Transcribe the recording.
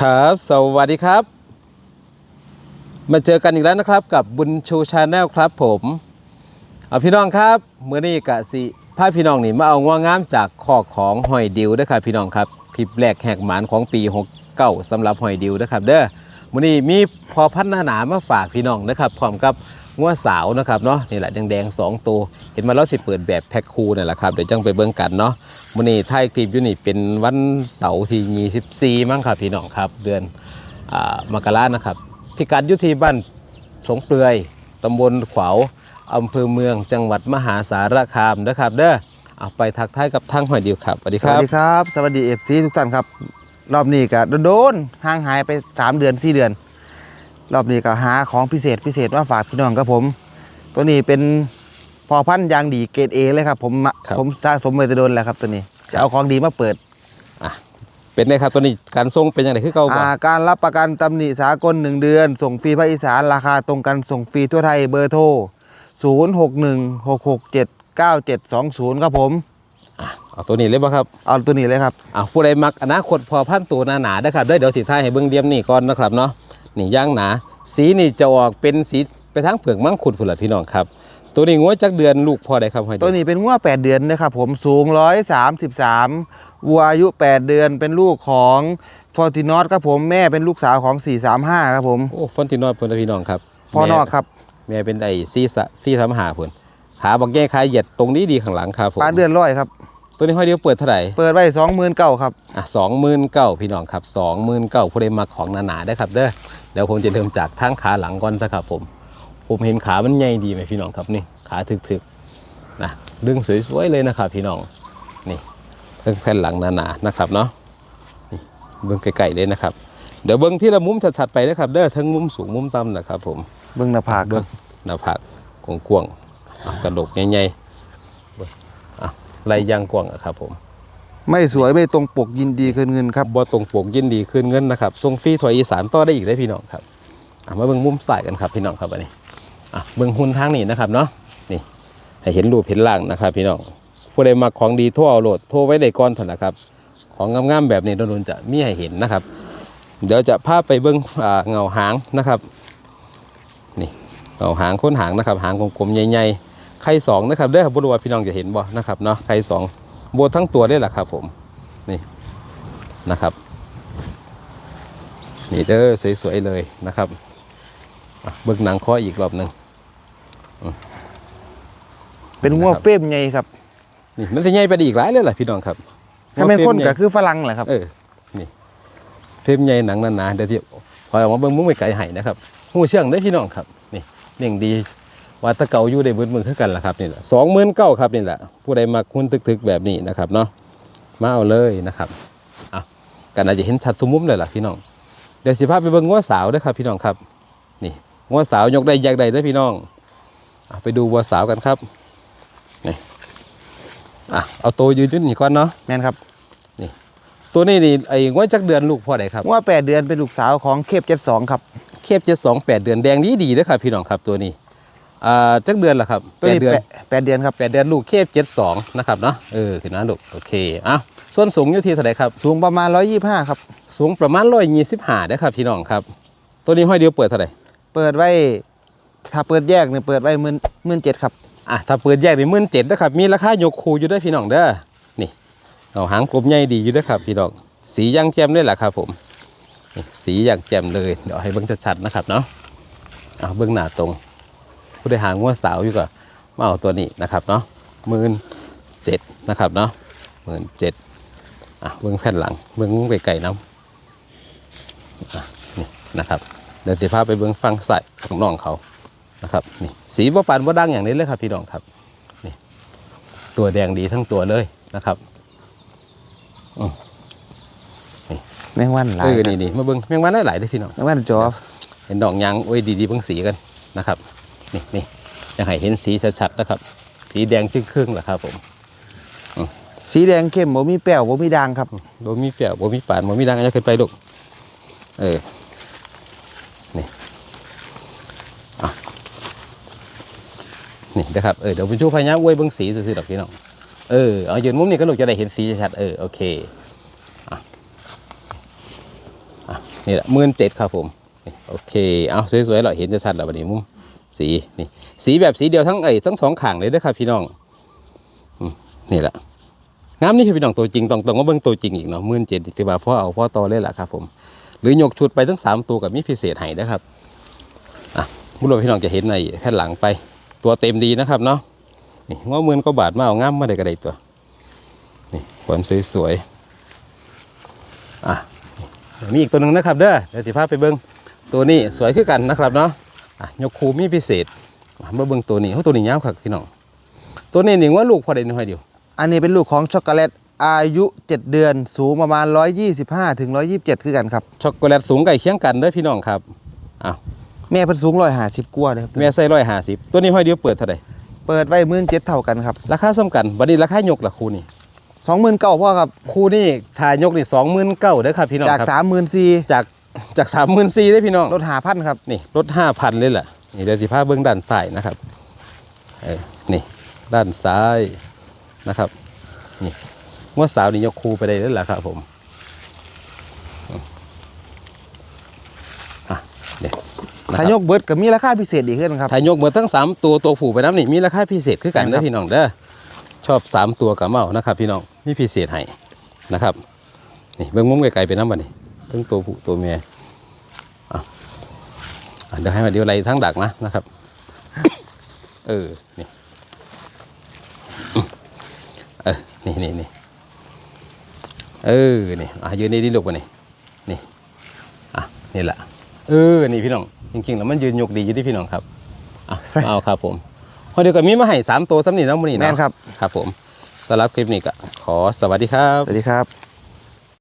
ครับ สวัสดีครับ มาเจอกันอีกแล้วนะครับกับบุญชูชาแนลครับผมเอาพี่น้องครับเมื่อนี้กะสิพาพี่น้องนี่มาเอาง่วงงามจากคอของหอยดิวด้อครับพี่น้องครับคลิปแรกแหกหมานของปี69สำหรับหอยดิวนะครับเด้อมื่อนี้มีพอพันหนาหนามาฝากพี่น้องนะครับพร้อมกับ งัวสาวนะครับเนาะนี่แหละแดงๆสองตัว เห็นมาแล้วสิเปิดแบบแพ็คคูนั่แหละครับเดี๋ยวจังไปเบิ่งกันเนาะมื่อนี้ไทยคลิปอยู่นี่เป็นวันเสาร์ที่24มั้งครับพี่น้องครับ เดือนอ่ามกรานะครับพิกัดอยุทีบ้านสงเปลือยตำบลขวาวอำเภอเมืองจังหวัดมหาสารคามนะครับ เด้อเอาไปทักทายกับทางหอยดิวครับสวัสดีสควัสรับ ดีครับ สวัสดีเอฟซีทุกท่านครับ รอบนี้ก็โดนๆห่างหายไป 3 เดือน 4 เดือน รอบนี้ก็หาของพิเศษพิเศษมาฝากพี่น้องครับผม ตัวนี้เป็นพอพันธุ์ยางดีเกรดเอเลยครับผมมาผมสะสมไว้แตะโดนแล้วครับตัวนี้จะเอาของดีมาเปิด อะเป็นไงครับตัวนี้การส่งเป็นยังไงคือเก่าก่อน อ่าการรับประกันตำหนิสากล 1 เดือน ส่งฟรีภาคอีสานราคาตรงกันส่งฟรีทั่วไทยเบอร์โทร 0616679720 ครับผม อะเอาตัวนี้เลยป่ะครับเอาตัวนี้เลยครับ อะผู้ใดมักอนาคตพอพันธุ์ตัวหนาๆนะครับเด้อเดี๋ยวสิท้ายให้เบิ่งเดียมนี่ก่อนนะครับเนาะ นี่ย่างหนา สีนี่จะออกเป็นสีไปทางเผือกมังคุดพุ่นล่ะพี่น้องครับ ตัวนี้งวจักเดือนลูกพอได้ครับหอยดิตัวนี้เป็นงัว8 เดือนนะครับผมสูง 133 วัวอายุ 8 เดือนเป็นลูกของฟอร์ตินอสครับผมแม่เป็นลูกสาวของ 435 ครับผมโอ้ฟอนตินอดพุ่นล่ะพี่น้องครับพ่อนอกครับแม่เป็นไอ้ซีสะซีทำหาพุ่นขาบอกแย่ขาเหยียดตรงนี้ดีข้างหลังครับผมปลาเดือนร้อยครับ ตัวนี้ห้อยเดียวเปิดเท่าไหร่ เปิดไว้29,000ครับ อะสองหมื่นเก้าพี่น้องครับสองหมื่นเก้าผู้ใดมาของหนาๆได้ครับเด้อ เดี๋ยวผมจะเริ่มจากทางขาหลังก่อนสักครับผม ผมเห็นขามันใหญ่ดีไหมพี่น้องครับนี่ขาถึกๆนะดึงสวยๆเลยนะครับพี่น้องนี่เพิ่งแผ่นหลังหนาๆนะครับเนาะนี่เบิ้งไกลๆเลยนะครับ เดี๋ยวเบิ้งที่ละมุมชัดๆไปนะครับเด้อทั้งมุมสูงมุมต่ำนะครับผมเบิ่งหน้าผากคเบิ้รังบหน้าผากกว้างๆอะกระโหลกใหญ่ๆเบิ่งอะ ไหลยางกว้างอะครับผมไม่สวยไม่ตรงปกยินดีคืนเงินครับบ่ตรงปกยินดีคืนเงินนะครับส่งฟรีถอยอีสานต่อได้อีกได้พี่น้องครับอะมาเบิ่งมุมสายกันครับพี่น้องครับอันนี้อะเบิ่งหุ่นทางนี้นะครับเนาะนี่ให้เห็นรูปเห็นร่างนะครับ พี่น้องผู้ใดมาของดีโทั่วเอาโหลดโทรไว้ได้ก่อนเถอะนะครับ ของงามๆแบบนี้โดนๆจะมีให้เห็นนะครับ เดี๋ยวจะพาไปเบิ่งอ่าเงาหางนะครับนี่เงาหางค้นหางนะครับ หางกลมๆใหญ่ๆ ไข่สองนะครับเด้อบ่รู้ว่าพี่น้องจะเห็นบ่นะครับเนาะไข่สองโบทั้งตัวได้แหละครับผมนี่นะครับนี่เด้อสวยๆเลยนะครับอะเบิกหนังคออีกรอบหนึ่งเป็นงัวนะครับเฟมใหญ่ครับนี่มันจะใหญ่ไปได้อีกหลายเลยล่ะพี่น้องครับถ้าไม่นคนเฟรก็ใหญ่คือฝรั่งแหละครับเออนี่เทมใหญ่หนังหนาๆเดี๋ยวที่คอยออกมาเบิ่งมุ้งไปไก่ไห้นะครับหูเชื่องได้อพี่น้องครับนี่เน่งดี ว่าแตะเก่าอยู่ได้เบิดมือคือกันล่ะครับนี่แหละสองหมื่นเก้าครับนี่แหละผู้ใดมาคุ้นตึกๆแบบนี้นะครับเนาะมาเอาเลยนะครับอะกันอาจจะเห็นชัดสมมุมเลยล่ะพี่น้องเดี๋ยวสิพาไปเบิ่งงัวสาวเด้วยครับพี่น้องครับนี่งัวสาวยกได้ยากได้เด้อพี่น้องอะไปดูวัวสาวกันครับนี่อะเอาตัวยืนยืนนี่ก่อนเนาะแม่นครับตัวนี้นี่ไอ้งัวจักเดือนลูกพ่อใดครับงัว8เดือนเป็นลูกสาวของเคป72ครับเคฟเจ็ดสองแปดเดือนแดงดีดีๆนะครับพี่น้องครับตัวนี้ อ่าจักเดือนละครับตัวแปดนี้เดือนแปดแปดเดือนครับ แปดเดือนลูกเคฟเจ็ดสองนะครับเนาะเออขึ้นนะลูกโอเคอะส่วนสูงอยู่ที่เท่าไหร่ครับ สูงประมาณ 125 ครับ สูงประมาณร้อยยี่สิบห้าได้ครับพี่น้องครับ ตัวนี้ห้อยเดียวเปิดเท่าไหร่เปิดไว้ ถ้าเปิดแยกเนี่ยเปิดไว้หมื่นหมื่นเจ็ดครับ อะถ้าเปิดแยกนี่หมื่นเจ็ดนะครับมีราคายกคูอยู่เด้วยพี่น้องเด้อนี่เอาหางกลมใหญ่ดีอยู่เด้วยครับพี่น้องสีย่างแจ่มด้วยแหละครับผมนี่สีอย่างแจ่มเลยเดี๋ยวให้เบิ้งชัดๆนะครับเนาะเอาเบิ้งหน้าตรง ผู้ใดหางงัวสาวอยู่ก็มาเอาตัวนี้นะครับเนาะหมื่นเจ็ดนะครับเนาะหมื่นเจ็ดอะเบิ้งแผ่นหลังเบิ้งไก่ๆน้ำอะนี่นะครับเดี๋ยวจะพาไปเบิ้งฟังใส่ของน้องเขานะครับนี่สีบ่ปานบ่ดังอย่างนี้เลยครับพี่น้องครับนี่ตัวแดงดีทั้งตัวเลยนะครับแมงวันหลาเอยอนี่นี่มาเบิ้งแมงวันหลายๆเลยพี่น้องแมงวันจอบเห็นดอกยางโอ้ยดีๆเบิ่งสีกันนะครับ นี่นี่อยากให้เห็นสีชัดๆนะครับ สีแดงจึ้งครึ่งๆแหละครับผมสีแดงเข้มบ่มีแป้วบ่มีด่างครับบ่มีเปรี้ยวบ่มีปานบ่มีดังอะไรขึ้นไปลูกเออนี่อะนี่นะครับเออเดี๋ยวผมชูพญาอวยเบิ่งสีซื่อๆดอกพี่น้องเออเอายืนมุมนี้ก็ลูกจะได้เห็นสีชัดๆเออโอเคอะอะนี่แหละหมื่นเจ็ดครับผมนี่โอเคเอาสวยๆเราเห็นจะชัดแล้ววันนี้มุม สีนี่สีแบบสีเดียวทั้งเอ้ยทั้งสองข้างเลยเด้ครับพี่น้องนี่แหละงามนี่คือพี่น้องตัวจริงต้องต้องว่าเบิ่งตัวจริงอีกเนาะมื่นเจ็ดถือว่าพ่อเอาพ่อต่อเลยล่ะครับผมหรือยกชุดไปทั้งสามตัวกับมีพิเศษให้นะครับอะมุ้งพี่น้องจะเห็นในแผ่นหลังไป ตัวเต็มดีนะครับเนาะนี่ว่าหมื่นก็บาทมาเอางามมาได้ก็ไดตัวนี่ขนสวยๆอะมีอีกตัวหนึ่งนะครับเด้อเดี๋ยวสิพาไปเบิ้งตัวนี้สวยขึ้นกันนะครับเนาะ อะยกคูมีพิเศษมาเบิ้งตัวนี้เขาตัวนี้ยาวครับพี่น้องตัวนี้หนึ่งว่าลูกพอได้น้อยเดียว อันนี้เป็นลูกของช็อกโกแลตอายุ 7 เดือนสูงประมาณ 125ถึง127 คือกันครับช็อกโกแลตสูงไก่เคียงกันเด้อพี่น้องครับอ้าวแม่เพิ่นสูง150กว่าเลยครับแม่ใส่ร้อยห้าสิบตัวนี้ห้อยเดียวเปิดเท่าไหร่เปิดไว้มื่นเจ็ดเท่ากันครับราคาสำคัญบัดนี้ราคายกละคูนี่สองหมื่นเก้าพ่อครับ คูนี่ทายกนี่สองหมื่นเก้าเด้อครับพี่น้องจากครับสามหมื่นสี่จาก จากสามหมื่นสี่ได้อพี่น้องลดหาพันครับนี่ลดห้าพันเลยแหละนี่เดี๋ยวสิพาเบื้องด้านซ้ายนะครับเออนี่ด้านซ้ายนะครับนี่งวดสาวนี่ยกคูไปได้แล้วล่ะครับผมอะเดี๋ยวนะคถ้ารับยกเบิดก็มีราคาพิเศษอีกขึ้นครับถ้ายกเบิดทั้ง 3 ตัวตัวผูไปน้ำนี่มีราคาพิเศษคือกันครัเด้อบพี่น้องเด้อชอบ 3 ตัวกับเมานะครับ พี่น้องมีพิเศษให้นะครับนี่เบื้องมุมไกลๆไปน้ำบัดนี่ ทั้งตัวผู้ตัวเมียอะอะเดี๋ยวให้มาเดี๋ยวอะไรทั้งดักนะนะครับ เออ นี่อืมเออ นี่นี่นี่เออ นี่อะยืนนี่ดิลูกวะนี่ นี่ อะ นี่แหละ เออ นี่พี่น้อง จริงๆแล้วมันยืนยกดีอยู่ที่พี่น้องครับ อะใส่เอาครับผมพอเดียวกับมีมาให้สามตัวสำนีน้ำมันนี่แม่เนาะนครับ ครับผมสำหรับคลิปนี้ก็ขอสวัสดีครับ สวัสดีครับ